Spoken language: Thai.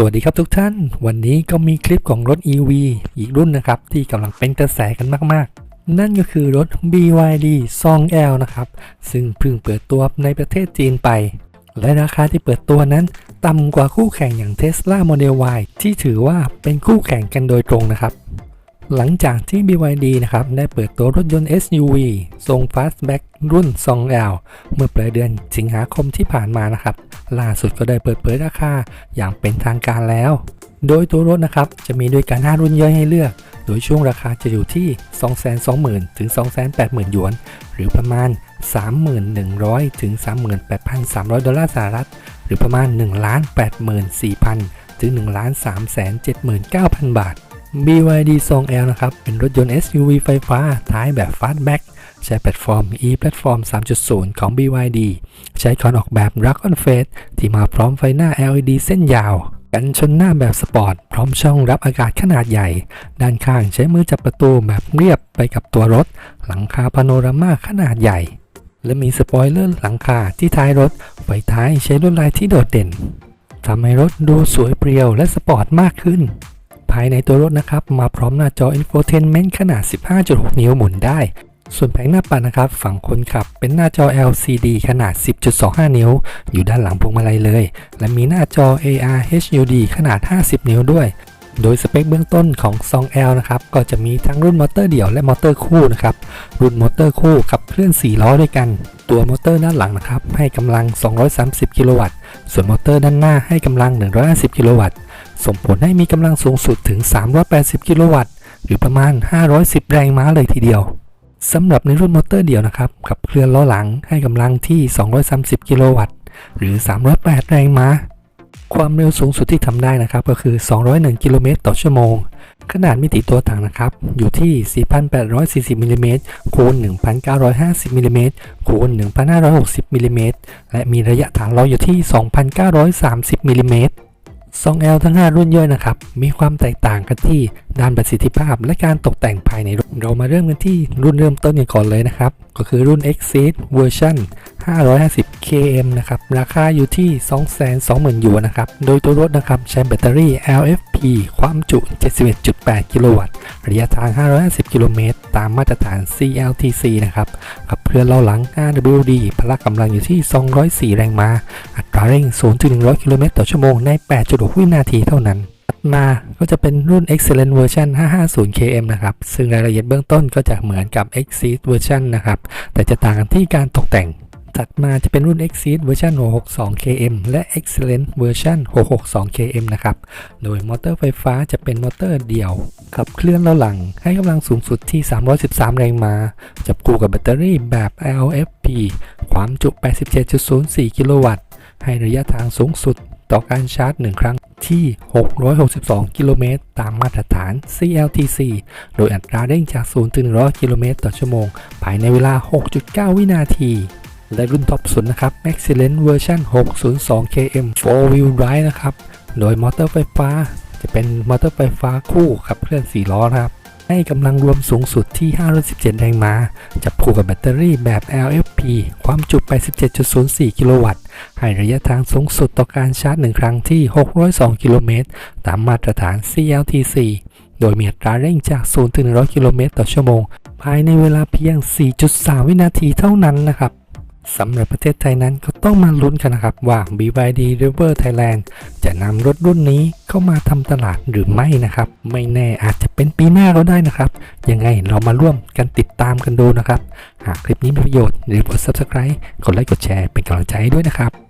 สวัสดีครับทุกท่าน วันนี้ก็มีคลิปของรถ EV อีกรุ่นนะครับ ที่กำลังเป็นกระแสกันมากๆ นั่นก็คือรถ BYD 2L นะครับ ซึ่งเพิ่งเปิดตัวในประเทศจีนไป และราคาที่เปิดตัวนั้นต่ำกว่าคู่แข่งอย่าง Tesla Model Y ที่ถือว่าเป็นคู่แข่งกันโดยตรงนะครับ หลังจากที่ BYD นะครับได้เปิดตัวรถยนต์ SUV ทรง Fastback รุ่น 2L เมื่อปลายเดือนสิงหาคมที่ผ่านมานะครับ ล่าสุดก็ได้เปิดเผยราคาอย่างเป็นทางการแล้ว โดยตัวรถนะครับจะมีด้วยกัน5รุ่นย่อยให้เลือก โดยช่วงราคาจะอยู่ที่ 220,000 ถึง 280,000 หยวน หรือประมาณ 31,000ถึง 38,300 ดอลลาร์สหรัฐ หรือประมาณ 1,84,000 ถึง 1,379,000 บาท BYD 2L นะครับ เป็นรถยนต์ SUV ไฟฟ้า ท้ายแบบ Fastback ใช้แพลตฟอร์ม e-platform 3.0 ของ BYD ใช้คอนออกแบบ Dragon Face ที่มาพร้อมไฟหน้า LED เส้นยาว กันชนหน้าแบบสปอร์ต พร้อมช่องรับอากาศขนาดใหญ่ ด้านข้างใช้มือจับประตูแบบเรียบไปกับตัวรถ หลังคาพาโนรามาขนาดใหญ่ และมีสปอยเลอร์หลังคาที่ท้ายรถ ไฟท้ายใช้ลวดลายที่โดดเด่นทำให้รถดูสวยเปรียวและสปอร์ตมากขึ้น ภายในตัวรถนะครับ มาพร้อมหน้าจอ Infotainment ขนาด 15.6 นิ้วหมุนได้ ส่วนแผงหน้าปัดนะครับ ฝั่งคนขับเป็นหน้าจอ LCD ขนาด 10.25 นิ้ว อยู่ด้านหลังพวงมาลัยเลย และมีหน้าจอ AR HUD ขนาด 50 นิ้วด้วยโดยสเปคเบื้องต้นของ 2L นะครับ ก็จะมีทั้งรุ่นมอเตอร์เดี่ยวและมอเตอร์คู่นะครับ รุ่นมอเตอร์คู่ขับเคลื่อน 4 ล้อด้วยกัน ตัวมอเตอร์ด้านหลังนะครับ ให้กำลัง 230 กิโลวัตต์ ส่วนมอเตอร์ด้านหน้าให้กำลัง 150 กิโลวัตต์ ส่งผลให้มีกำลังสูงสุดถึง 380 กิโลวัตต์ หรือประมาณ 510 แรงม้าเลยทีเดียวสำหรับในรุ่นมอเตอร์เดียวนะครับขับเคลื่อนล้อหลังให้กำลังที่ 230 กิโลวัตต์ หรือ 308 แรงม้า ความเร็วสูงสุดที่ทำได้นะครับก็คือ 201 กิโลเมตรต่อชั่วโมง ขนาดมิติตัวถังนะครับ อยู่ที่ 4,840มิลลิเมตรคูณ 1,950มิลลิเมตรคูณ 1,560มิลลิเมตรและมีระยะฐานล้ออยู่ที่ 2,930มิลลิเมตร 2L ทั้ง 5 รุ่นย่อยนะครับ มีความแตกต่างกันที่ด้านประสิทธิภาพและการตกแต่งภายในรถเรามาเริ่มกันที่รุ่นเริ่มต้นกันก่อนเลยนะครับ ก็คือรุ่น Exceed Version 550 km นะครับ ราคาอยู่ที่ 220,000หยวนนะครับ โดยตัวรถนะครับใช้แบตเตอรี่ LFP ความจุ 71.8 กิโลวัตต์ ระยะทาง 550 กิโลเมตร ตามมาตรฐาน CLTC นะครับขับเคลื่อนล้อหลัง RWD พละกำลังอยู่ที่ 204 แรงม้า อัตราเร่ง 0-100 กิโลเมตรต่อชั่วโมงใน 8.6 วินาทีเท่านั้นมาก็จะเป็นรุ่น Excellent Version 550 km นะครับ ซึ่งรายละเอียดเบื้องต้นก็จะเหมือนกับ Exceed Version นะครับ แต่จะต่างกันที่การตกแต่ง ถัดมาจะเป็นรุ่น Exceed Version 662 km และ Excellent Version 662 km นะครับ โดยมอเตอร์ไฟฟ้าจะเป็นมอเตอร์เดี่ยว ขับเคลื่อนล้อหลัง ให้กำลังสูงสุดที่ 313 แรงม้า จับคู่กับแบตเตอรี่แบบ LFP ความจุ 87.04 กิโลวัตต์ ให้ระยะทางสูงสุดต่อการชาร์จ 1 ครั้งที่ 662 กิโลเมตร ตามมาตรฐาน CLTC โดยอัตราเร่งจาก 0 ถึง 100 กิโลเมตรต่อชั่วโมง ภายในเวลา 6.9 วินาที และรุ่นท็อปสุดนะครับ Excellent Version 602 km 4 Wheel Drive นะครับ โดยมอเตอร์ไฟฟ้า จะเป็นมอเตอร์ไฟฟ้าคู่ขับเคลื่อน 4 ล้อนะครับ ให้กำลังรวมสูงสุดที่ 517 แรงม้า จับคู่กับแบตเตอรี่แบบ LFP ความจุ 87.04 กิโลวัตต์ ให้ระยะทางสูงสุดต่อการชาร์จ1ครั้งที่ 602 กิโลเมตร ตามมาตรฐาน CLTC โดยมีอัตราเร่งจาก 0 ถึง 100 กิโลเมตรต่อชั่วโมง ภายในเวลาเพียง 4.3 วินาทีเท่านั้นนะครับ สำหรับประเทศไทยนั้นก็ต้องมาลุ้นกันนะครับว่า BYD River Thailand จะนำรถรุ่นนี้เข้ามาทำตลาดหรือไม่นะครับ ไม่แน่อาจจะเป็นปีหน้าก็ได้นะครับ ยังไงเรามาร่วมกันติดตามกันดูนะครับ หากคลิปนี้มีประโยชน์อย่าลืมกด subscribe กดไลค์กดแชร์เป็นกำลังใจให้ด้วยนะครับ